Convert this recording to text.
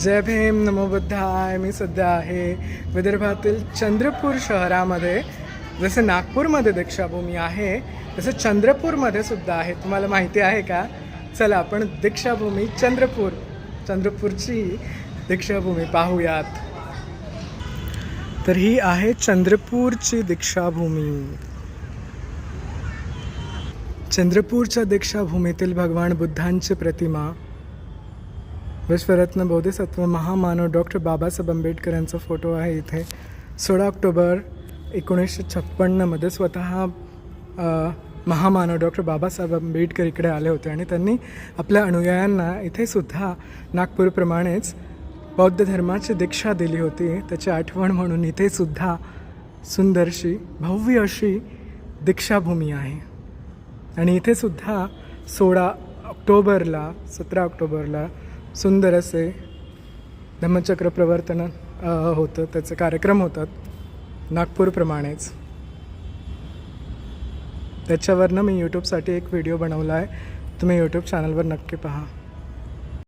जय भीम नमो बुद्धाय. मी सध्या आहे विदर्भातील चंद्रपूर शहरामध्ये. जसं नागपूरमध्ये दीक्षाभूमी आहे तसं चंद्रपूरमध्ये सुद्धा आहे. तुम्हाला माहिती आहे का? चला आपण दीक्षाभूमी चंद्रपूर चंद्रपूरची दीक्षाभूमी पाहूयात. तर ही आहे चंद्रपूरची दीक्षाभूमी. चंद्रपूरच्या दीक्षाभूमीतील भगवान बुद्धांची प्रतिमा. विश्वरत्न बोधिसत्व महामानव डॉक्टर बाबासाहेब आंबेडकर यांचा फोटो आहे इथे. सोळा ऑक्टोबर एकोणीसशे छप्पन्नमध्ये स्वतः महामानव डॉक्टर बाबासाहेब आंबेडकर इकडे आले होते आणि त्यांनी आपल्या अनुयायांना इथेसुद्धा नागपूरप्रमाणेच बौद्ध धर्माची दीक्षा दिली होती. त्याची आठवण म्हणून इथेसुद्धा सुंदरशी भव्य अशी दीक्षाभूमी आहे. आणि इथेसुद्धा सोळा ऑक्टोबरला सतरा ऑक्टोबरला सुंदर असे धम्मचक्र प्रवर्तन होतं. त्याचे कार्यक्रम होतात. नागपूरप्रमाणेच. त्याच्यावरनं मी यूट्यूबसाठी एक व्हिडिओ बनवला आहे. तुम्ही यूट्यूब चॅनलवर नक्की पहा.